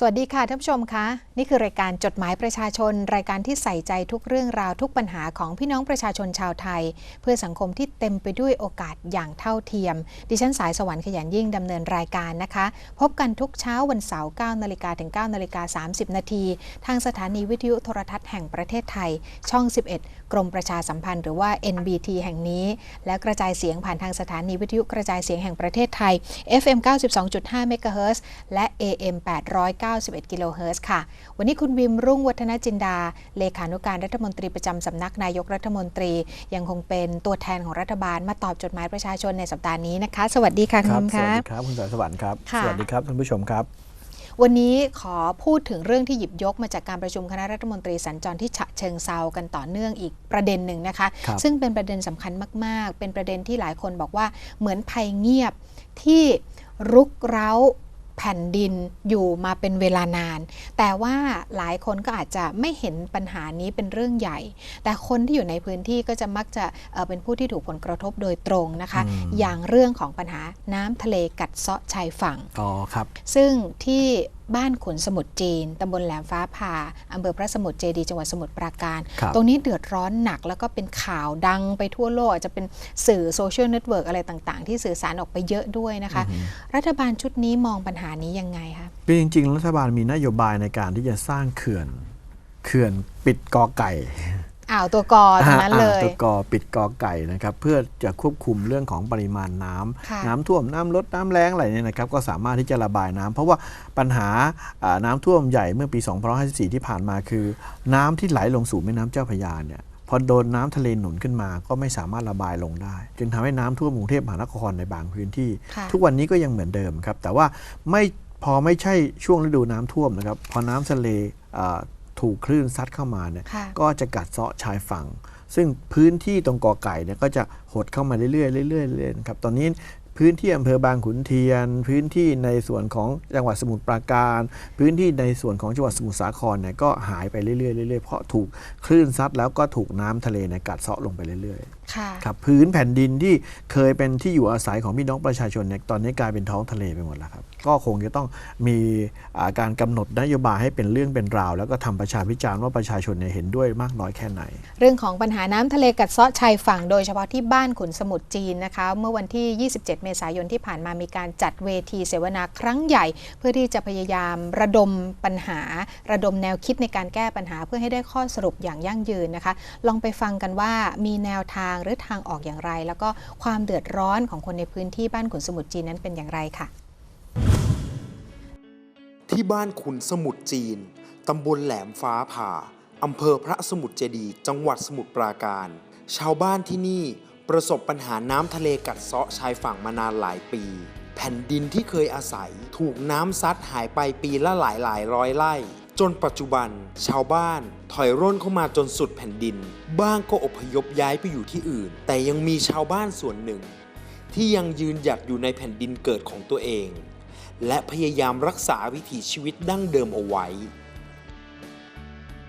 สวัสดีค่ะท่านผู้ชมคะ นี่คือรายการจดหมายประชาชน รายการที่ใส่ใจทุกเรื่องราวทุกปัญหาของพี่น้องประชาชนชาวไทย เพื่อสังคมที่เต็มไปด้วยโอกาสอย่างเท่าเทียม ดิฉันสายสวรรค์ขยันยิ่งดำเนินรายการนะคะ พบกันทุกเช้าวันเสาร์9นาฬิกาถึง9นาฬิกา30 นาที ทางสถานีวิทยุโทรทัศน์แห่งประเทศไทยช่อง 11กรมประชาสัมพันธ์หรือว่า NBT แห่งนี้ และกระจายเสียงผ่านทางสถานีวิทยุกระจายเสียงแห่งประเทศไทย FM 92.5เมกะเฮิรตซ์และ AM 891กิโลเฮิรตซ์ค่ะ วันนี้คุณวิมรุ่งวัฒนจินดา เลขานุการรัฐมนตรีประจำสำนักนายกรัฐมนตรี ยังคงเป็นตัวแทนของรัฐบาลมาตอบจดหมายประชาชนในสัปดาห์นี้นะคะ สวัสดีค่ะคคุรับณสวัสดีครับ คุณสายสวรรค์ครับ สวัสดีครับท่านผู้ชมครับ วันนี้ขอพูดถึงเรื่องที่หยิบยกมาจากการประชุมคณะรัฐมนตรีสัญจรที่ฉะเชิงเซากันต่อเนื่องอีกประเด็นหนึ่งนะคะครับซึ่งเป็นประเด็นสำคัญมาก ๆ เป็นประเด็นที่หลายคนบอกว่าเหมือนภัยเงียบที่รุกเร้า แผ่นดินอยู่มาเป็นเวลานาน แต่ว่าหลายคนก็อาจจะไม่เห็นปัญหานี้เป็นเรื่องใหญ่ แต่คนที่อยู่ในพื้นที่ก็จะมักจะเอ่อเป็นผู้ที่ถูกผลกระทบโดยตรงนะคะอืมอย่างเรื่องของปัญหาน้ำทะเลกัดเซาะชายฝั่งอ๋อครับ ซึ่งที่ บ้านขุนสมุทรจีนตำบลแหลมฟ้าผ่าอำเภอพระสมุทรเจดีย์จังหวัดสมุทรปราการครับตรงนี้เดือดร้อนหนักแล้วก็เป็นข่าวดังไปทั่วโลก อาจจะเป็นสื่อโซเชียลเน็ตเวิร์กอะไรต่างๆ ที่สื่อสารออกไปเยอะด้วยนะคะอือฮึรัฐบาลชุดนี้มองปัญหานี้ยังไงคะคือจริง ๆ รัฐบาลมีนโยบายในการที่จะสร้างเขื่อน เขื่อนปิดกอไก่ อ่าวตัวกอตรงนั้นเลยอ่าตัวกอปิดกอไก่นะครับ เพื่อจะควบคุมเรื่องของปริมาณน้ำค่ะน้ำท่วมน้ำลดน้ำแล้งอะไรเนี่ยนะครับ ก็สามารถที่จะระบายน้ำเพราะว่าปัญหาอ่าน้ำท่วมใหญ่เมื่อปี2554 ที่ผ่านมาคือ น้ำที่ไหลลงสู่แม่น้ำเจ้าพระยาเนี่ยพอโดนน้ำทะเลหนุนขึ้นมาก็ไม่สามารถระบายลงได้ จึงทำให้น้ำท่วมกรุงเทพมหานครในบางพื้นที่ค่ะทุกวันนี้ก็ยังเหมือนเดิมครับ แต่ว่าไม่พอไม่ใช่ช่วงฤดูน้ำท่วมนะครับ พอน้ำทะเลอ่า ถูกคลื่นซัดเข้ามาเนี่ยค่ะก็จะกัดเซาะชายฝั่ง ซึ่งพื้นที่ตรงกอไก่เนี่ยก็จะหดเข้ามาเรื่อยๆเรื่อยๆเรื่อยๆนะครับตอนนี้พื้นที่อำเภอบางขุนเทียน พื้นที่ในส่วนของจังหวัดสมุทรปราการ พื้นที่ในส่วนของจังหวัดสมุทรสาครเนี่ยก็หายไปเรื่อยๆเรื่อยๆเพราะถูกคลื่นซัดแล้วก็ถูกน้ำทะเลเนี่ยกัดเซาะลงไปเรื่อยๆค่ะครับพื้นแผ่นดินที่เคยเป็นที่อยู่อาศัยของพี่น้องประชาชนเนี่ยตอนนี้กลายเป็นท้องทะเลไปหมดแล้วครับ ก็คงจะต้องมีการกำหนดนโยบายให้เป็นเรื่องเป็นราว แล้วก็ทำประชาพิจารณ์ว่าประชาชนเห็นด้วยมากน้อยแค่ไหน เรื่องของปัญหาน้ำทะเลกัดเซาะชายฝั่งโดยเฉพาะที่บ้านขุนสมุทรจีนนะคะ เมื่อวันที่ 27 เมษายนที่ผ่านมามีการจัดเวทีเสวนาครั้งใหญ่ เพื่อที่จะพยายามระดมปัญหา ระดมแนวคิดในการแก้ปัญหาเพื่อให้ได้ข้อสรุปอย่างยั่งยืนนะคะ ลองไปฟังกันว่ามีแนวทางหรือทางออกอย่างไร แล้วก็ความเดือดร้อนของคนในพื้นที่บ้านขุนสมุทรจีนนั้นเป็นอย่างไรค่ะ ที่บ้านขุนสมุทรจีน ตำบลแหลมฟ้าผ่า อำเภอพระสมุทรเจดี จังหวัดสมุทรปราการ ชาวบ้านที่นี่ประสบปัญหาน้ำทะเลกัดเซาะชายฝั่งมานานหลายปี แผ่นดินที่เคยอาศัย ถูกน้ำซัดหายไปปีละหลายหลายร้อยไร่ จนปัจจุบัน ชาวบ้านถอยร่นเข้ามาจนสุดแผ่นดิน บ้างก็อพยพย้ายไปอยู่ที่อื่น แต่ยังมีชาวบ้านส่วนหนึ่ง ที่ยังยืนหยัดอยู่ในแผ่นดินเกิดของตัวเอง และพยายามรักษาวิถีชีวิตดั้งเดิมเอาไว้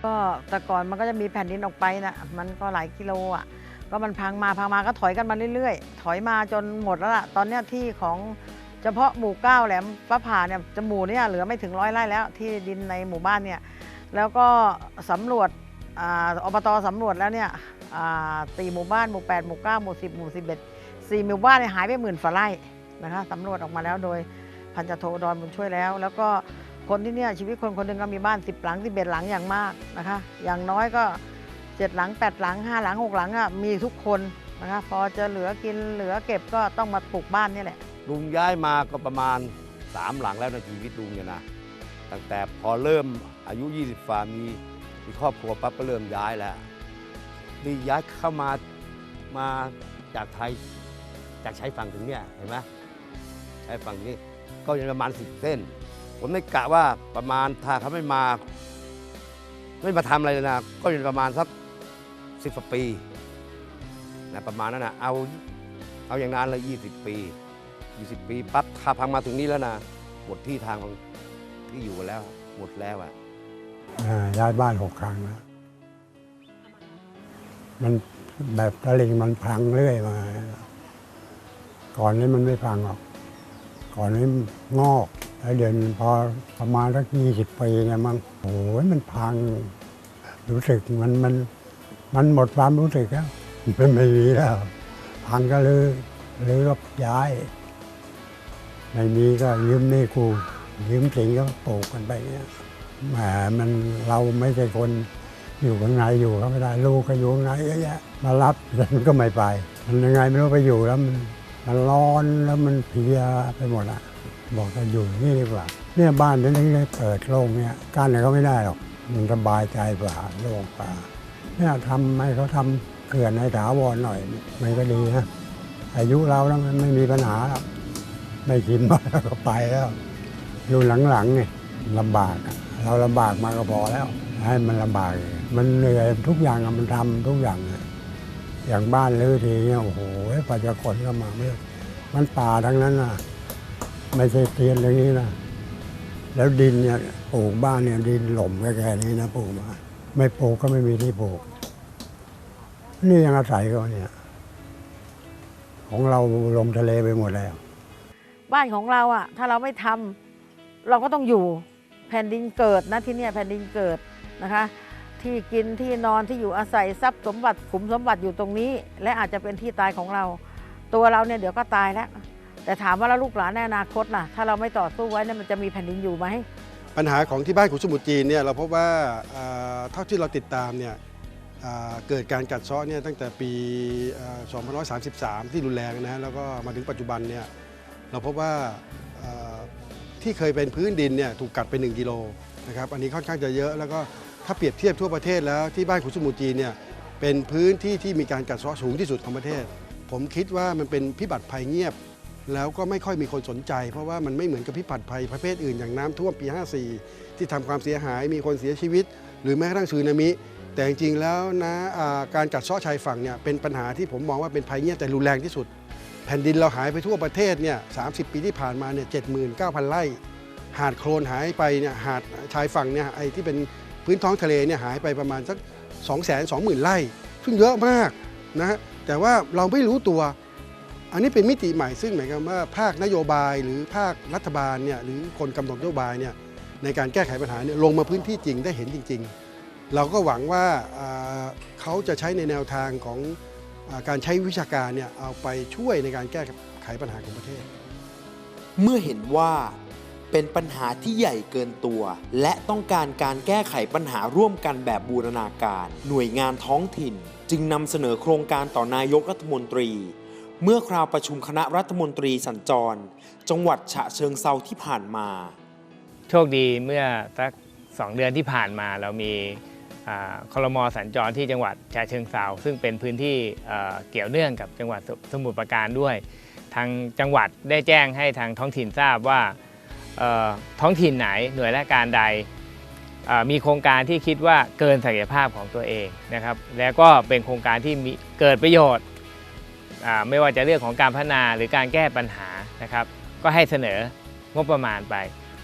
ก็แต่ก่อนมันก็จะมีแผ่นดินออกไปนะมันก็หลายกิโลอะ ก็มันพังมาพังมาก็ถอยกันมาเรื่อยๆ ถอยมาจนหมดแล้วล่ะ ตอนเนี้ยที่ของเฉพาะหมู่เก้าแหลมฟ้าผ่าเนี่ยจมู่เนี่ยเหลือไม่ถึงร้อยไร่แล้ว ที่ดินในหมู่บ้านเนี่ยแล้วก็สำรวจอาอบตสำรวจแล้วเนี่ยอ่าสี่หมู่บ้านหมู่แปดหมู่เก้าหมู่สิบหมู่สิบเอ็ดสี่หมู่บ้านเนี่ยหายไปหมื่นฝ่าไร่นะคะสำรวจออกมาแล้วโดย พันจโทดอนบุญช่วยแล้ว แล้วก็คนที่เนี่ยชีวิตคนคนหนึ่งก็มีบ้าน 10 หลัง11หลังอย่างมากนะคะ อย่างน้อยก็ 7 หลัง 8 หลัง 5 หลัง 6 หลังอะมีทุกคนนะคะพอจะเหลือกินเหลือเก็บก็ต้องมาปลูกบ้านนี่แหละลุงย้ายมาก็ประมาณ 3 หลังแล้วในชีวิตลุงเนี่ยนะตั้งแต่พอเริ่มอายุ 20ฝ่ามีมีครอบครัวปั๊บก็เริ่มย้ายแล้วนี่ย้ายเข้ามามาจากไทยจากชายฝั่งถึงเนี่ยเห็นไหมชายฝั่งนี้ ก็ยังประมาณ10เส้น ผมได้กะว่าประมาณถ้าเขาไม่มา ไม่มาทำอะไรเลยนะ ก็ยังประมาณสักสิบปีนะประมาณนั้นนะเอาเอาอย่างนานเลย20ปี20ปีปั๊บถ้าพังมาถึงนี้แล้วนะหมดที่ทางของที่อยู่แล้ว หมดแล้วอะอ่าย้ายบ้านหกครั้งแล้วมันแบบตะลิงมันพังเรื่อยมา ก่อนนี้มันไม่พังหรอก ก่อนนี้งอกแล้วเดือนพอประมาณสักยี่สิบปีเนี่ยมั้งโอ้ยมันพัง รู้สึกมันมันมันหมดความรู้สึกแล้วมันไม่มีแล้ว พังก็เลยเลยก็ย้าย ไม่มีก็ยืมนี่กูยืมสิงก็ปลูกกันไปเงี้ยแหมมันเราไม่ใช่คนอยู่ข้างในอยู่ก็ไม่ได้ลูกก็อยู่ข้างในเยอะแยะมารับมันก็ไม่ไป มันยังไงไม่รู้ไปอยู่แล้วมัน มันร้อนแล้วมันเพลียไปหมดอะบอกจะอยู่นี่ดีกว่า เนี่ยบ้านนี้ได้เปิดโล่งเนี่ยกั้นอะไรก็ไม่ได้หรอก มันสบายใจกว่าโล่งกว่าเนี่ยทำให้เขาทำเขื่อนในถาวรหน่อยมันก็ดีนะอายุเราแล้วมันไม่มีปัญหาไม่กินมาก็ไปแล้วรุ่หลังๆเนี่ยลำบากเราลำบากมาก็พอแล้ว ให้มันลำบากอีกมันเหนื่อยทุกอย่างอะมันทำทุกอย่าง อย่างบ้านรื้อทีเนี่ยโอ้โหปัจจุบันก็มาไม่มันป่าทั้งนั้นน่ะ ไม่ใช่เตียนอย่างนี้นะแล้วดินเนี่ยปลูกบ้านเนี่ยดินหล่มแค่ๆนี้นะปลูกมา ไม่ปลูกก็ไม่มีที่ปลูก นี่ยังอาศัยเขาเนี่ย ของเราลงทะเลไปหมดแล้ว บ้านของเราอะ ถ้าเราไม่ทำเราก็ต้องอยู่แผ่นดินเกิดนะที่เนี่ยแผ่นดินเกิดนะคะ ที่กินที่นอนที่อยู่อาศัยทรัพย์สมบัติขุมสมบัติอยู่ตรงนี้ และอาจจะเป็นที่ตายของเรา ตัวเราเนี่ยเดี๋ยวก็ตายแล้ว แต่ถามว่าแล้วลูกหลานในอนาคตล่ะ ถ้าเราไม่ต่อสู้ไว้เนี่ยมันจะมีแผ่นดินอยู่ไหมปัญหาของที่บ้านขุนสมุทรจีนเนี่ยเราพบว่าเท่าที่เราติดตามเนี่ยเกิดการกัดเซาะเนี่ยตั้งแต่ปี 2533 ที่รุนแรงนะฮะแล้วก็มาถึงปัจจุบันเนี่ยเราพบว่าอ่าที่เคยเป็นพื้นดินเนี่ยถูกกัดไป 1 กิโลนะครับอันนี้ค่อนข้างจะเยอะแล้วก็ ถ้าเปรียบเทียบทั่วประเทศแล้วที่บ้านขุนสมุทรจีนเนี่ยเป็นพื้นที่ที่มีการกัดเซาะสูงที่สุดของประเทศ ผมคิดว่ามันเป็นพิบัติภัยเงียบ แล้วก็ไม่ค่อยมีคนสนใจ เพราะว่ามันไม่เหมือนกับพิบัติภัยประเภทอื่นอย่างน้ำท่วมปี 54 ที่ทำความเสียหายมีคนเสียชีวิต หรือแม้กระทั่งสึนามิ แต่จริงๆแล้วนะการกัดเซาะชายฝั่งเนี่ยเป็นปัญหาที่ผมมองว่าเป็นภัยเงียบแต่รุนแรงที่สุด แผ่นดินเราหายไปทั่วประเทศเนี่ย30 ปีที่ผ่านมาเนี่ย79,000ไร่หาดโคลนหายไปเนี่ยหาดชายฝั่งเนี่ยไอ้ที่เป็น พื้นท้องทะเลเนี่ยหายไปประมาณสัก 2 2 0 0 0 0ไร่ ซึ่งเยอะมากนะฮะแต่ว่าเราไม่รู้ตัว อันนี้เป็นมิติใหม่ซึ่งหมายความว่าภาคนโยบายหรือภาครัฐบาลเนี่ยหรือคนกำหนดนโยบายเนี่ยในการแก้ไขปัญหาเนี่ยลงมาพื้นที่จริงได้เห็นจริง ๆ เราก็หวังว่าเขาจะใช้ในแนวทางของอการใช้วิชาการเนี่ยเอาไปช่วยในการแก้ไขปัญหาของประเทศ เมื่อเห็นว่า เป็นปัญหาที่ใหญ่เกินตัว และต้องการการแก้ไขปัญหาร่วมกันแบบบูรณาการ หน่วยงานท้องถิ่น จึงนำเสนอโครงการต่อนายกรัฐมนตรี เมื่อคราวประชุมคณะรัฐมนตรีสัญจร จังหวัดฉะเชิงเซาที่ผ่านมา โชคดีเมื่อสักสองเดือนที่ผ่านมาเรามีอ่าคลมสัญจรที่จังหวัดฉะเชิงเซาซึ่งเป็นพื้นที่เกี่ยวเนื่องกับจังหวัดสมุทรปราการด้วย ทางจังหวัดได้แจ้งให้ทางท้องถิ่นทราบว่า ท้องถิ่นไหนหน่วยราชการใด มีโครงการที่คิดว่าเกินศักยภาพของตัวเองนะครับ แล้วก็เป็นโครงการที่มีเกิดประโยชน์ไม่ว่าจะเรื่องของการพัฒนาหรือการแก้ปัญหานะครับ ก็ให้เสนองบประมาณไป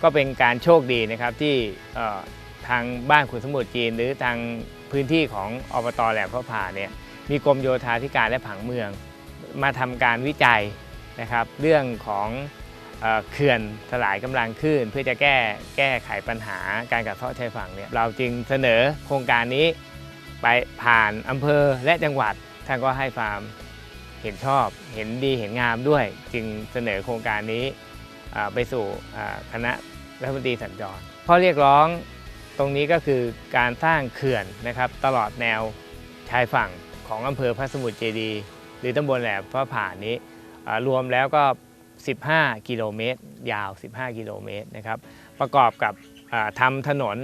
ก็เป็นการโชคดีนะครับที่ทางบ้านขุนสมุทรจีน หรือทางพื้นที่ของอบตแหลมพระพาเนี่ยมีกรมโยธาธิการและผังเมือง มาทำการวิจัยนะครับ เรื่องของ เขื่อนสลายกำลังคลื่น เพื่อจะแก้แก้ไขปัญหาการกัดเซาะชายฝั่งเนี่ยเราจึงเสนอโครงการนี้ไปผ่านอำเภอและจังหวัดท่านก็ให้ความเห็นชอบเห็นดีเห็นงามด้วย จึงเสนอโครงการนี้ไปสู่คณะรัฐมนตรีสัญจรข้อเรียกร้องตรงนี้ก็คือการสร้างเขื่อนนะครับ ตลอดแนวชายฝั่งของอำเภอพระสมุทรเจดี หรือตำบลแหลมพระผ่านนี้รวมแล้วก็ 15 กิโลเมตร ยาว 15 กิโลเมตรนะครับ ประกอบกับอ่าทำถนน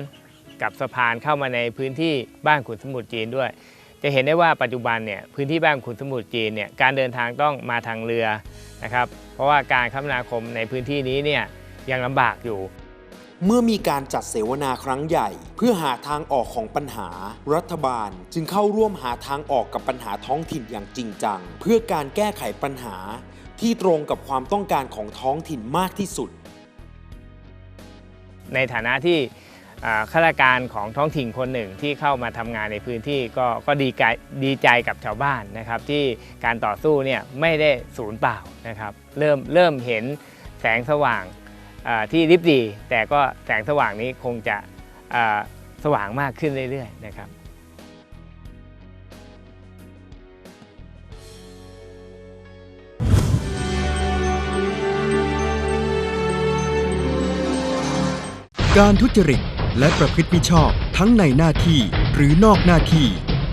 กับสะพานเข้ามาในพื้นที่บ้านขุนสมุทรจีนด้วย จะเห็นได้ว่าปัจจุบันเนี่ยพื้นที่บ้านขุนสมุทรจีนเนี่ยการเดินทางต้องมาทางเรือนะครับ เพราะว่าการคมนาคมในพื้นที่นี้เนี่ยยังลำบากอยู่เมื่อมีการจัดเสวนาครั้งใหญ่ เพื่อหาทางออกของปัญหา รัฐบาลจึงเข้าร่วมหาทางออกกับปัญหาท้องถิ่นอย่างจริงจัง เพื่อการแก้ไขปัญหา ที่ตรงกับความต้องการของท้องถิ่นมากที่สุด ในฐานะที่อ่าข้าราชการของท้องถิ่นคนหนึ่งที่เข้ามาทำงานในพื้นที่ก็ก็ดีใจดีใจกับชาวบ้านนะครับ ที่การต่อสู้เนี่ยไม่ได้สูญเปล่านะครับเริ่มเริ่มเห็นแสงสว่างอ่าที่ริบดี แต่ก็แสงสว่างนี้คงจะอ่าสว่างมากขึ้นเรื่อยๆนะครับ การทุจริตและประพฤติมิชอบทั้งในหน้าที่หรือนอกหน้าที่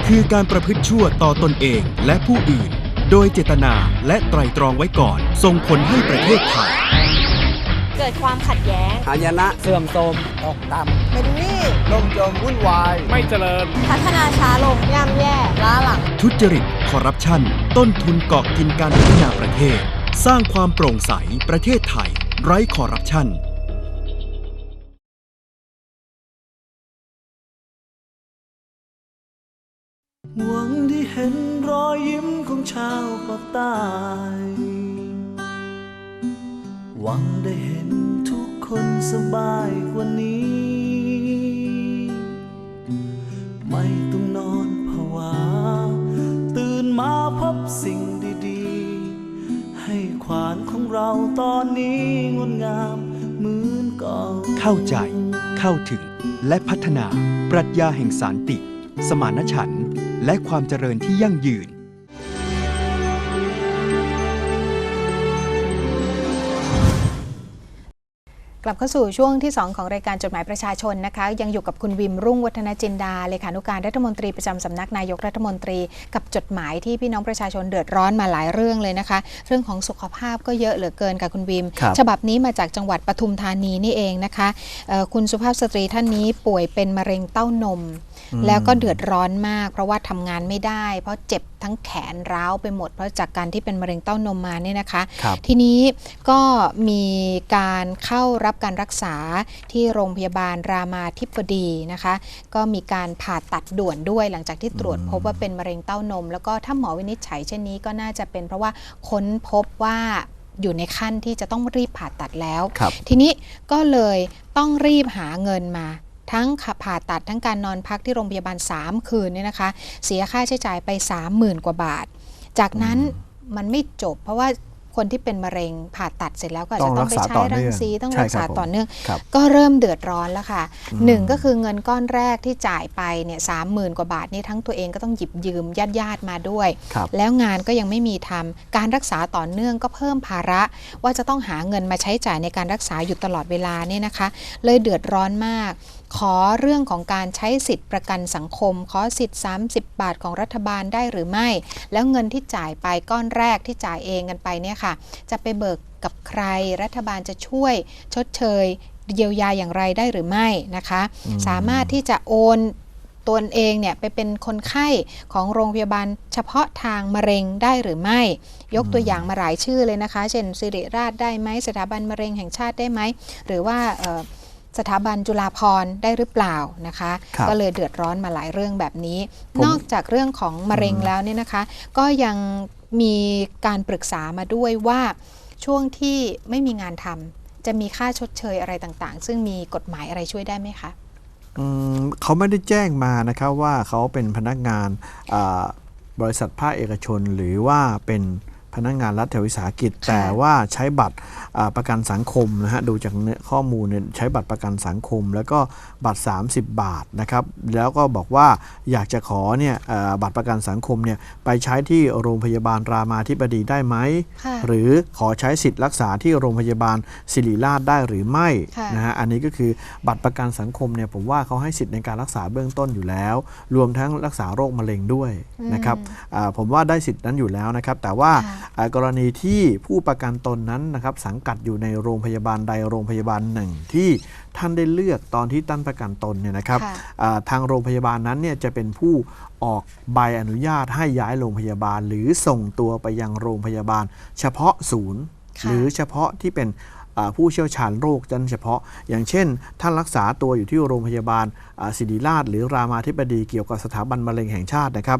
คือการประพฤติชั่วต่อตนเองและผู้อื่น โดยเจตนาและไตรตรองไว้ก่อน ส่งผลให้ประเทศไทยเกิดความขัดแย้งหายนะเสื่อมโทรมตกต่ำเป็นหนี้ล่มจมวุ่นวาย ไม่เจริญ พัฒนาช้าลงย่ำแย่ล้าหลัง ทุจริตคอร์รัปชัน ต้นทุนเกาะกินการพัฒนาประเทศ สร้างความโปร่งใสประเทศไทย ไร้คอร์รัปชัน หวังได้เห็นรอยยิ้มของชาวปากใต้หวังได้เห็นทุกคนสบายกว่านี้ ไม่ต้องนอนผวา ตื่นมาพบสิ่งดีๆ ให้ขวานของเราตอนนี้งดงามเหมือนก่าเข้าใจ เข้าถึงและพัฒนาปรัชญาแห่งสารติ สมานฉันท์และความเจริญที่ยั่งยืน กลับเข้าสู่ช่วงที่ 2 ของรายการจดหมายประชาชนนะคะ ยังอยู่กับคุณวิมรุ่งวัฒนจินดาเลขานุการรัฐมนตรีประจำสำนักนายกรัฐมนตรี กับจดหมายที่พี่น้องประชาชนเดือดร้อนมาหลายเรื่องเลยนะคะ เรื่องของสุขภาพก็เยอะเหลือเกินค่ะคุณวิม ครับ ฉบับนี้มาจากจังหวัดปทุมธานีนี่เองนะคะเอ่อคุณสุภาพสตรีท่านนี้ป่วยเป็นมะเร็งเต้านม แล้วก็เดือดร้อนมาก เพราะว่าทำงานไม่ได้ เพราะเจ็บทั้งแขนร้าวไปหมด เพราะจากการที่เป็นมะเร็งเต้านมมาเนี่ยนะคะครับทีนี้ก็มีการเข้ารับการรักษาที่โรงพยาบาลรามาธิบดีนะคะ ก็มีการผ่าตัดด่วนด้วยหลังจากที่ตรวจพบว่าเป็นมะเร็งเต้านม แล้วก็ถ้าหมอวินิจฉัยเช่นนี้ก็น่าจะเป็นเพราะว่าค้นพบว่าอยู่ในขั้นที่จะต้องรีบผ่าตัดแล้วครับทีนี้ก็เลยต้องรีบหาเงินมา ทั้งผ่าตัดทั้งการนอนพักที่โรงพยาบาล 3 คืนเนี่ยนะคะ เสียค่าใช้จ่ายไป 30,000 กว่าบาท จากนั้นมันไม่จบ เพราะว่าคนที่เป็นมะเร็งผ่าตัดเสร็จแล้วก็อาจจะต้องไปต้องรักษาใช้ต่อเนื่รัองงสีต้องใช่รักษาครับผมต่อเนื่องครับก็เริ่มเดือดร้อนแล้วค่ะอืมหนึ่งก็คือเงินก้อนแรกที่จ่ายไปเนี่ยสามหมื่นกว่าบาทนี่ทั้งตัวเองก็ต้องหยิบยืมญาติญาติๆมาด้วยครับแล้วงานก็ยังไม่มีทำการรักษาต่อเนื่องก็เพิ่มภาระ ว่าจะต้องหาเงินมาใช้จ่ายในการรักษาอยู่ตลอดเวลาเนี่ยนะคะ เลยเดือดร้อนมาก ขอเรื่องของการใช้สิทธิประกันสังคม ขอสิทธิ์ 30 บาทของรัฐบาลได้หรือไม่ แล้วเงินที่จ่ายไปก้อนแรกที่จ่ายเองกันไปเนี่ยค่ะ จะไปเบิกกับใครรัฐบาลจะช่วยชดเชยเยียวยาอย่างไรได้หรือไม่นะคะ สามารถที่จะโอนตนเองเนี่ยไปเป็นคนไข้ของโรงพยาบาลเฉพาะทางมะเร็งได้หรือไม่ ยกตัวอย่างมาหลายชื่อเลยนะคะ เช่นสิริราชได้ไหมสถาบันมะเร็งแห่งชาติได้ไหม หรือว่าเอ่อ สถาบันจุฬาภรณ์ได้หรือเปล่านะคะครับก็เลยเดือดร้อนมาหลายเรื่องแบบนี้ผมนอกจากเรื่องของมะเร็งอืมแล้วเนี่ยนะคะ ก็ยังมีการปรึกษามาด้วยว่าช่วงที่ไม่มีงานทำจะมีค่าชดเชยอะไรต่างๆ ซึ่งมีกฎหมายอะไรช่วยได้ไหมคะอืมเขาไม่ได้แจ้งมานะครับว่าเขาเป็นพนักงานอ่าบริษัทภาคเอกชนหรือว่าเป็น พนักงานรัฐวิสาหกิจค่ะแต่ว่าใช้บัตรอ่าประกันสังคมนะฮะดูจากเนื้อข้อมูลเนี่ยใช้บัตรประกันสังคม แล้วก็บัตร 30 บาทนะครับแล้วก็บอกว่าอยากจะขอเนี่ยอ่าบัตรประกันสังคมเนี่ยไปใช้ที่โรงพยาบาลรามาธิบดีได้ไหมค่ะหรือขอใช้สิทธิ์รักษาที่โรงพยาบาลศิริราชได้หรือไม่ค่ะนะฮะอันนี้ก็คือบัตรประกันสังคมเนี่ยผมว่าเขาให้สิทธิ์ในการรักษาเบื้องต้นอยู่แล้ว รวมทั้งรักษาโรคมะเร็งด้วยนะครับอ่าผมว่าได้สิทธิ์นั้นอยู่แล้วนะครับแต่ว่าค่ะอ่ากรณีที่ผู้ประกันตนนั้นนะครับสังกัดอยู่ในโรงพยาบาลใดโรงพยาบาลหนึ่ง ที่ท่านได้เลือกตอนที่ตั้นประกันตนเนี่ยนะครับค่ะอ่าทางโรงพยาบาลนั้นเนี่ยจะเป็นผู้ออกใบอนุญาตให้ย้ายโรงพยาบาล หรือส่งตัวไปยังโรงพยาบาล เฉพาะศูนย์ค่ะหรือเฉพาะที่เป็นอ่าผู้เชี่ยวชาญโรคนั้นเฉพาะ อย่างเช่น ท่านรักษาตัวอยู่ที่โรงพยาบาลอ่า ศิริราช หรือรามาธิบดีเกี่ยวกับสถาบันมะเร็งแห่งชาตินะครับ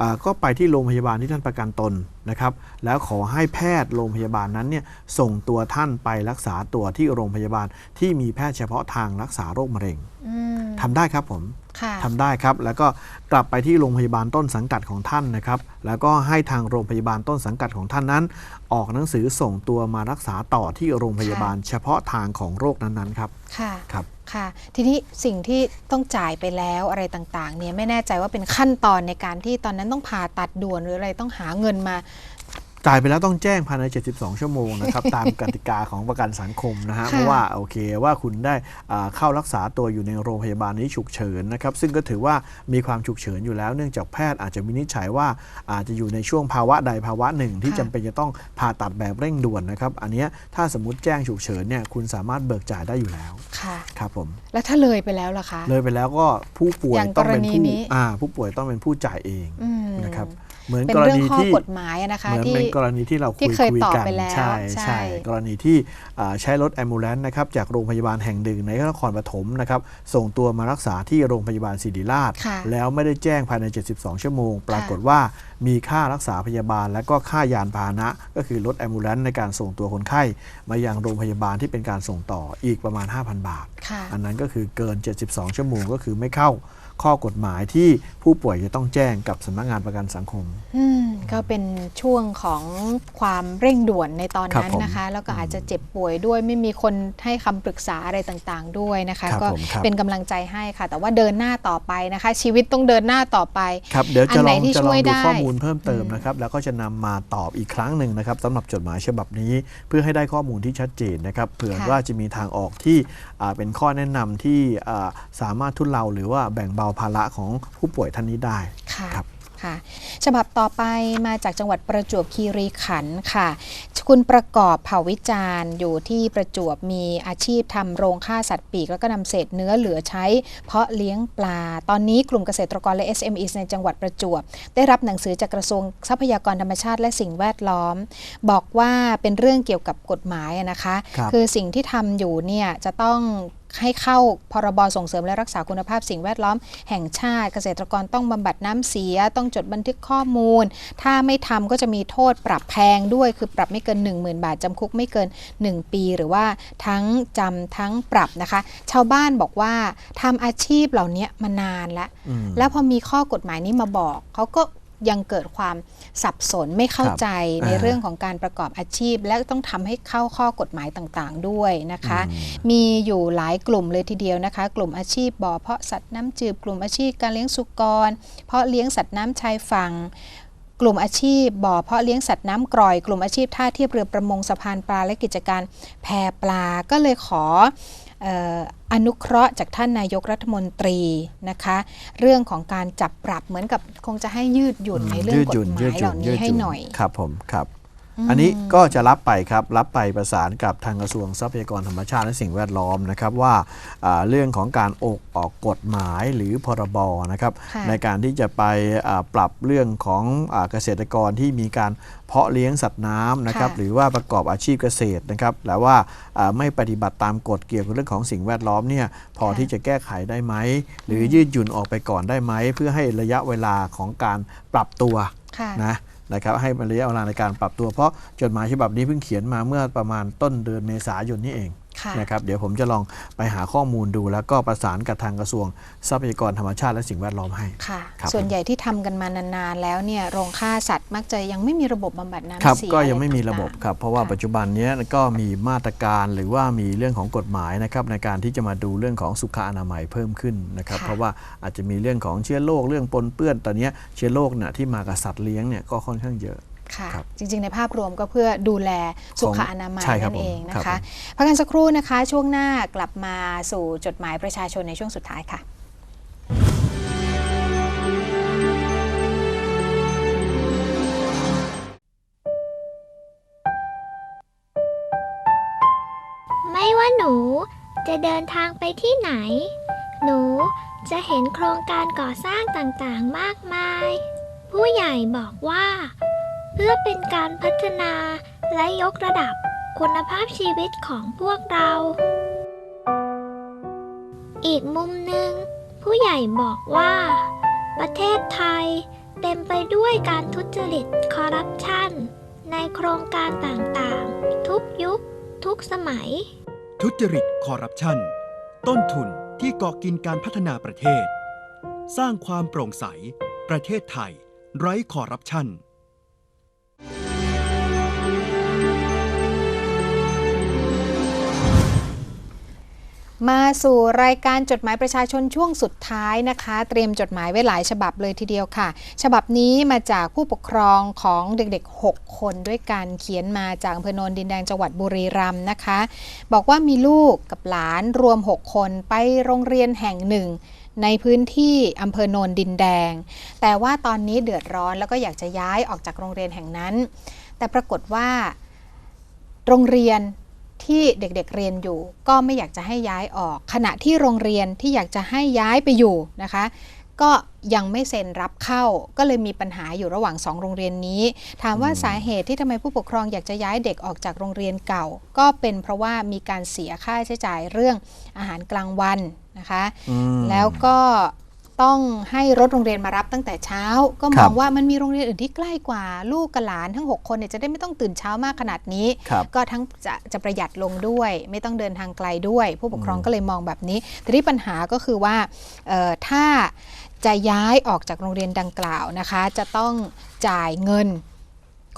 อ่าก็ไปที่โรงพยาบาลที่ท่านประกันตนนะครับแล้วขอให้แพทย์โรงพยาบาลนั้นเนี่ยส่งตัวท่านไปรักษาตัวที่โรงพยาบาลที่มีแพทย์เฉพาะทางรักษาโรคมะเร็งอืมทำได้ครับผมค่ะทำได้ครับ แล้วก็กลับไปที่โรงพยาบาลต้นสังกัดของท่านนะครับ แล้วก็ให้ทางโรงพยาบาลต้นสังกัดของท่านนั้น ออกหนังสือส่งตัวมารักษาต่อที่โรงพยาบาลเฉพาะทางของโรคนั้นๆครับค่ะครับ ค่ะ ทีนี้สิ่งที่ต้องจ่ายไปแล้วอะไรต่างๆ เนี่ยไม่แน่ใจว่าเป็นขั้นตอนในการที่ตอนนั้นต้องผ่าตัดด่วนหรืออะไรต้องหาเงินมา จ่ายไปแล้วต้องแจ้งภายใน 72 ชั่วโมงนะครับ ตามกติกาของประกันสังคมนะฮะค่ะเพราะว่าโอเคว่าคุณได้อ่าเข้ารักษาตัวอยู่ในโรงพยาบาลนี้ฉุกเฉินนะครับ ซึ่งก็ถือว่ามีความฉุกเฉินอยู่แล้วเนื่องจากแพทย์อาจจะวินิจฉัยว่าอาจจะอยู่ในช่วงภาวะใดภาวะหนึ่ง ที่จำเป็นจะต้องผ่าตัดแบบเร่งด่วนนะครับอันเนี้ยถ้าสมมติแจ้งฉุกเฉินเนี่ยคุณสามารถเบิกจ่ายได้อยู่แล้วค่ะครับผมแล้วถ้าเลยไปแล้วล่ะคะ เลยไปแล้วก็ผู้ป่วยอย่างต้องเป็นกรณีผู้นี้อ่าผู้ป่วยต้องเป็นผู้จ่ายเองอืมนะครับ เหมือนเป็นกรเรื่องณีข้อที่กฎหมายอะนะคะเหมือนที่เป็นกรณีที่เราที่คุยเคยคุยตอบกันไปแล้วใช่ใช่ใช่กรณีที่อ่าใช้รถแอมบูเลนต์นะครับจากโรงพยาบาลแห่งหนึ่งในนครปฐมนะครับส่งตัวมารักษาที่โรงพยาบาลศิริราชค่ะแล้วไม่ได้แจ้งภายใน 72 ชั่วโมง ปรากฏว่ามีค่ารักษาพยาบาล และก็ค่ายานพาหนะ ก็คือรถแอมบูเลนต์ในการส่งตัวคนไข้ มายังโรงพยาบาลที่เป็นการส่งต่ออีกประมาณ 5,000 บาทค่ะอันนั้นก็คือเกิน 72 ชั่วโมงก็คือไม่เข้า ข้อกฎหมายที่ผู้ป่วยจะต้องแจ้งกับสำนักงานประกันสังคมอืมก็เป็นช่วงของความเร่งด่วนในตอนครับนั้นผมนะคะ แล้วก็อาจจะเจ็บป่วยด้วยไม่มีคนให้คำปรึกษาอะไรต่างๆ ด้วยนะคะครับก็ผมครับเป็นกำลังใจให้ค่ะ แต่ว่าเดินหน้าต่อไปนะคะ ชีวิตต้องเดินหน้าต่อไปครับเดี๋ยวอัจะนลไหนองที่จะลช่องวยดูได้ข้อมูลเพิ่มเติมอืมนะครับ แล้วก็จะนำมาตอบอีกครั้งหนึ่งนะครับสำหรับจดหมายฉบับนี้ เพื่อให้ได้ข้อมูลที่ชัดเจนนะครับเผื่อค่ะว่าจะมีทางออกที่อ่า เป็นข้อแนะนำที่อ่าสามารถทุเลาหรือว่าแบ่งเบาภาระของผู้ป่วยท่านนี้ได้ค่ะครับ ค่ะ ฉบับต่อไปมาจากจังหวัดประจวบคีรีขันธ์ค่ะ คุณประกอบเผ่าวิจารณ์อยู่ที่ประจวบมีอาชีพทำโรงฆ่าสัตว์ปีก แล้วก็นำเศษเนื้อเหลือใช้ เพาะเลี้ยงปลา ตอนนี้กลุ่มเกษตรกรและ SME ในจังหวัดประจวบ ได้รับหนังสือจากกระทรวงทรัพยากรธรรมชาติและสิ่งแวดล้อม บอกว่าเป็นเรื่องเกี่ยวกับกฎหมายอะนะคะครับคือสิ่งที่ทำอยู่เนี่ยจะต้อง ให้เข้าพรบส่งเสริมและรักษาคุณภาพสิ่งแวดล้อมแห่งชาติ เกษตรกรต้องบำบัดน้ำเสีย ต้องจดบันทึกข้อมูล ถ้าไม่ทำก็จะมีโทษปรับแพงด้วย คือปรับไม่เกิน 10,000 บาทจำคุกไม่เกิน 1 ปี หรือว่าทั้งจำทั้งปรับนะคะ ชาวบ้านบอกว่าทำอาชีพเหล่านี้มานานแล้วอืมแล้วพอมีข้อกฎหมายนี้มาบอกเขาก็ ยังเกิดความสับสนไม่เข้าครับใจในอ่าเรื่องของการประกอบอาชีพ และต้องทำให้เข้าข้อกฎหมายต่างๆ ด้วยนะคะอืมมีอยู่หลายกลุ่มเลยทีเดียวนะคะ กลุ่มอาชีพบ่อเพาะสัตว์น้ำจืดกลุ่มอาชีพการเลี้ยงสุกร เพาะเลี้ยงสัตว์น้ำชายฝั่ง กลุ่มอาชีพบ่อเพาะเลี้ยงสัตว์น้ำกร่อย กลุ่มอาชีพท่าเทียบเรือประมงสะพานปลาและกิจการแพปลาก็เลยขออออนุเคราะห์จากท่านนายกรัฐมนตรีนะคะ เรื่องของการจับปรับเหมือนกับคงจะให้ยืดหยุ่นในเรื่องกฎหมายเหล่านี้ให้หน่อยครับผมครับ อืมอันนี้ก็จะรับไปครับ รับไปประสานกับทางกระทรวงทรัพยากรธรรมชาติและสิ่งแวดล้อมนะครับว่าอ่าเรื่องของการออกออกกฎหมายหรือพรบนะครับค่ะในการที่จะไปอ่าปรับเรื่องของอาเกษตรกรที่มีการเพาะเลี้ยงสัตว์น้ำนะครับค่ะหรือว่าประกอบอาชีพเกษตรนะครับแล้วว่าอ่าไม่ปฏิบัติตามกฎเกี่ยวกับเรื่องของสิ่งแวดล้อมเนี่ยพอที่จะแก้ไขได้ไหม หรือยืดหยุ่นออกไปก่อนได้ไหม เพื่อให้ระยะเวลาของการปรับตัวค่ะนะ นะครับให้มันระยะเวลาในการปรับตัวเพราะจดหมายฉบับนี้เพิ่งเขียนมาเมื่อประมาณต้นเดือนเมษายนนี่เอง นะครับเดี๋ยวผมจะลองไปหาข้อมูลดู แล้วก็ประสานกับทางกระทรวงทรัพยากรธรรมชาติและสิ่งแวดล้อมให้ค่ะครับส่วนใหญ่ที่ทำกันมานานๆแล้วเนี่ยโรงฆ่าสัตว์มักจะยังไม่มีระบบบำบัดน้ำครับเสียก็ยังอะไม่มีระบบต่างๆครับเพราะว่าค่ะปัจจุบันเนี้ยก็มีมาตรการหรือว่ามีเรื่องของกฎหมายนะครับในการที่จะมาดูเรื่องของสุขอนามัยเพิ่มขึ้นนะครับค่ะเพราะว่าอาจจะมีเรื่องของเชื้อโรคเรื่องปนเปื้อนตอนเนี้ยเชื้อโรคเนี่ยที่มากับสัตว์เลี้ยงเนี่ยก็ค่อนข้างเยอะ ค่ะครับจริง ๆ ในภาพรวมก็เพื่อดูแลสุขอนามัยใช่ครับนั่นเองนะผมครัคะบผมพักกันสักครู่นะคะ ช่วงหน้ากลับมาสู่จดหมายประชาชนในช่วงสุดท้ายค่ะไม่ว่าหนูจะเดินทางไปที่ไหน หนูจะเห็นโครงการก่อสร้างต่างๆ มากมาย ผู้ใหญ่บอกว่า เพื่อเป็นการพัฒนาและยกระดับคุณภาพชีวิตของพวกเรา อีกมุมหนึ่ง ผู้ใหญ่บอกว่า ประเทศไทยเต็มไปด้วยการทุจริตคอร์รัปชัน ในโครงการต่างๆ ทุกยุค ทุกสมัย ทุจริตคอร์รัปชัน ต้นทุนที่เกาะกินการพัฒนาประเทศ สร้างความโปร่งใส ประเทศไทย ไร้คอร์รัปชัน มาสู่รายการจดหมายประชาชนช่วงสุดท้ายนะคะ เตรียมจดหมายไว้หลายฉบับเลยทีเดียวค่ะ ฉบับนี้มาจากผู้ปกครองของเด็กๆ 6 คนด้วยกันเขียนมาจากอำเภอโนนดินแดงจังหวัดบุรีรัมย์นะคะ บอกว่ามีลูกกับหลานรวม 6 คนไปโรงเรียนแห่งหนึ่งในพื้นที่อำเภอโนนดินแดง แต่ว่าตอนนี้เดือดร้อนแล้วก็อยากจะย้ายออกจากโรงเรียนแห่งนั้น แต่ปรากฏว่า โรงเรียน ที่เด็กๆเรียนอยู่ ก็ไม่อยากจะให้ย้ายออก ขณะที่โรงเรียนที่อยากจะให้ย้ายไปอยู่นะคะ ก็ยังไม่เซ็นรับเข้า ก็เลยมีปัญหาอยู่ระหว่างสองโรงเรียนนี้ ถามว่าสาเหตุที่ทำไมผู้ปกครองอยากจะย้ายเด็กออกจากโรงเรียนเก่า ก็เป็นเพราะว่ามีการเสียค่าใช้จ่ายเรื่องอาหารกลางวันนะคะอืมแล้วก็ ต้องให้รถโรงเรียนมารับตั้งแต่เช้า ก็มครัองบว่ามันมีโรงเรียนอื่นที่ใกล้กว่าลูกกับหลานทั้ง 6 คนเนี่ยจะได้ไม่ต้องตื่นเช้ามากขนาดนี้ครับก็ทั้งจะจะประหยัดลงด้วย ไม่ต้องเดินทางไกลด้วย ผู้ปกครองอืมก็เลยมองแบบนี้แต่ที่ปัญหาก็คือว่าเอ่อถ้าจะย้ายออกจากโรงเรียนดังกล่าวนะคะ จะต้องจ่ายเงิน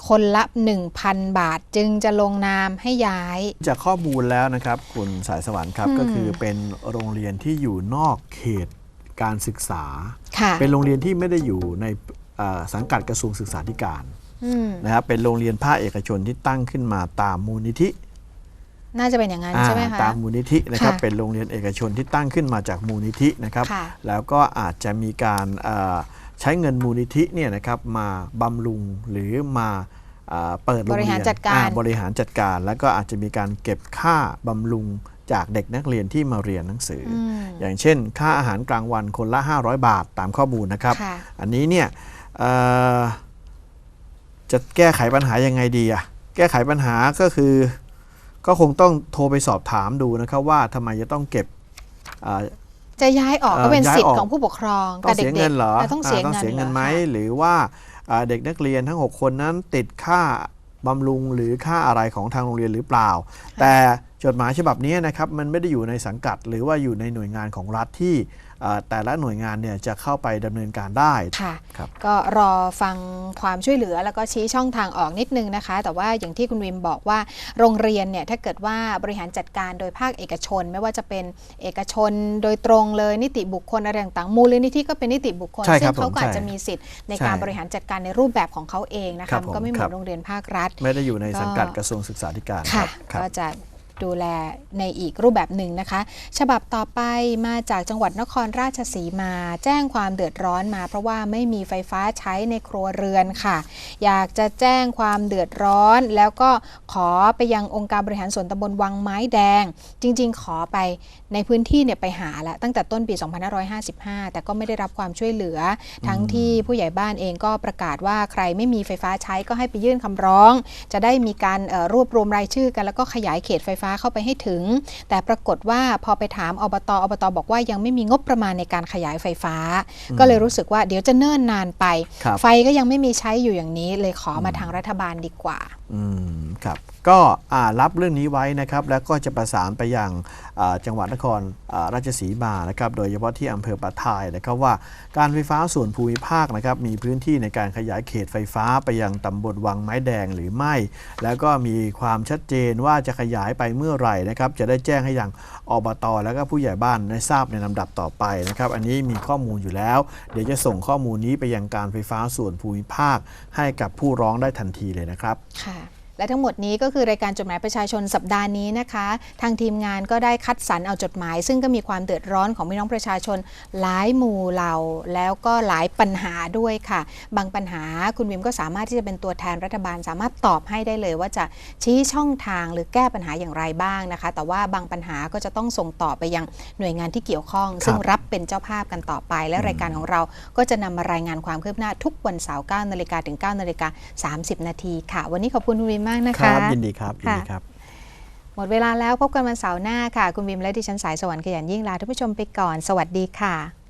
คนละ 1,000 บาทจึงจะลงนามให้ย้าย จากข้อมูลแล้วนะครับ คุณสายสวรรค์ครับอืมก็คือเป็นโรงเรียนที่อยู่นอกเขต การศึกษาค่ะเป็นโรงเรียนที่ไม่ได้อยู่ในเอ่อสังกัดกระทรวงศึกษาธิการอืมนะครับเป็นโรงเรียนภาคเอกชนที่ตั้งขึ้นมาตามมูลนิธิ น่าจะเป็นอย่างนั้นอ่าใช่ไหมคะตามมูลนิธินะครับค่ะเป็นโรงเรียนเอกชนที่ตั้งขึ้นมาจากมูลนิธินะครับค่ะแล้วก็อาจจะมีการเอ่อใช้เงินมูลนิธิเนี่ยนะครับมาบำรุงหรือมาเอ่อเปิดโรงเรียนบริหารจัดการอ่บริหารจัดการ แล้วก็อาจจะมีการเก็บค่าบำรุง จากเด็กนักเรียนที่มาเรียนหนังสืออมอย่างเช่น ค่าอาหารกลางวันคนละ 500 บาทตามข้อมูลนะครับค่ะอันนี้เนี่ยเอ่อจะแก้ไขปัญหายังไงดีอะแก้ไขปัญหาก็คือ ก็คงต้องโทรไปสอบถามดูนะครับว่าทำไมจะต้องเก็บอ่าจะย้ายออกเอ่อก็เป็นย้ายสิทอธิ์อกของผู้ปกครองต้องกับเสียเด็เงิกนเหรอๆต้องเสียอ่าต้องเงินเสียเงินไหมรอคะหรือว่าอ่าเด็กนักเรียนทั้ง 6 คนนั้นติดค่าบำรุงหรือค่าอะไรของทางโรงเรียนหรือเปล่า แต่ จดหมายฉบับนี้นะครับมันไม่ได้อยู่ในสังกัด หรือว่าอยู่ในหน่วยงานของรัฐที่อ่าแต่ละหน่วยงานเนี่ยจะเข้าไปดำเนินการได้ค่ะครับก็รอฟังความช่วยเหลือแล้วก็ชี้ช่องทางออกนิดนึงนะคะ แต่ว่าอย่างที่คุณวิมบอกว่าโรงเรียนเนี่ยถ้าเกิดว่าบริหารจัดการโดยภาคเอกชน ไม่ว่าจะเป็นเอกชนโดยตรงเลยนิติบุคคลอะไรต่างๆมูลนิธิก็เป็นนิติบุคคลใช่คซึ่รับงเขาผมก็อาจใช่จะมีสิทธิ์ในใช่การบริหารจัดการในรูปแบบของเขาเองนะครัคะบมันก็ไม่เหผมมืครัอนบโรงเรียนภาครัฐ ไม่ได้อยู่ในสังกัดก็กระทรวงศึกษาธิการค่ะครับก็จะ ดูแลในอีกรูปแบบหนึ่งนะคะ ฉบับต่อไปมาจากจังหวัดนครราชสีมา แจ้งความเดือดร้อนมา เพราะว่าไม่มีไฟฟ้าใช้ในครัวเรือนค่ะ อยากจะแจ้งความเดือดร้อน แล้วก็ขอไปยังองค์การบริหารส่วนตำบลวังไม้แดง จริง ๆ ขอไปในพื้นที่เนี่ยไปหาแล้วตั้งแต่ต้นปี 2555 แต่ก็ไม่ได้รับความช่วยเหลือ ทั้งที่ผู้ใหญ่บ้านเองก็ประกาศว่าใครไม่มีไฟฟ้าใช้ก็ให้ไปยื่นคำร้อง จะได้มีการรวบรวมรายชื่อกันแล้วก็ขยายเขตไฟฟ้าเข้าไปให้ถึง แต่ปรากฏว่าพอไปถามอบตอบตบอกว่ายังไม่มีงบประมาณในการขยายไฟฟ้า ก็เลยรู้สึกว่าเดี๋ยวจะเนิ่นนานไปครับไฟก็ยังไม่มีใช้อยู่อย่างนี้เลยขอมาทางรัฐบาลดีกว่า อืม ครับ ก็รับเรื่องนี้ไว้นะครับ แล้วก็จะประสานไปยังจังหวัดนครราชสีมานะครับ โดยเฉพาะที่อำเภอปะทายนะครับว่าการไฟฟ้าส่วนภูมิภาคนะครับ มีพื้นที่ในการขยายเขตไฟฟ้าไปยังตำบลวังไม้แดงหรือไม่ แล้วก็มีความชัดเจนว่าจะขยายไปเมื่อไหร่นะครับ จะได้แจ้งให้ยังอบตแล้วก็ผู้ใหญ่บ้านได้ทราบในลำดับต่อไปนะครับ อันนี้มีข้อมูลอยู่แล้ว เดี๋ยวจะส่งข้อมูลนี้ไปยังการไฟฟ้าส่วนภูมิภาค ให้กับผู้ร้องได้ทันทีเลยนะครับ ค่ะ และทั้งหมดนี้ก็คือรายการจดหมายประชาชนสัปดาห์นี้นะคะ ทางทีมงานก็ได้คัดสรรเอาจดหมาย ซึ่งก็มีความเดือดร้อนของพี่น้องประชาชนหลายหมู่เหล่า แล้วก็หลายปัญหาด้วยค่ะ บางปัญหาคุณวิมก็สามารถที่จะเป็นตัวแทนรัฐบาล สามารถตอบให้ได้เลยว่าจะชี้ช่องทางหรือแก้ปัญหาอย่างไรบ้างนะคะ แต่ว่าบางปัญหาก็จะต้องส่งต่อไปยังหน่วยงานที่เกี่ยวข้อง ซึ่งรับเป็นเจ้าภาพกันต่อไป และรายการของเราก็จะนำมารายงานความคืบหน้าทุกวันเสาร์9นาฬิกาถึง9นาฬิกา30 นาทีค่ะ วันนี้ขอบคุณคุณวิมมากนะคคะรับยินดีครับยินดีครับ หมดเวลาแล้วพบกันวันเสาร์หน้าค่ะ คุณวิมและดิฉันสายสวรรค์ขยันยิ่งลาท่านผู้ชมไปก่อน สวัสดีค่ะ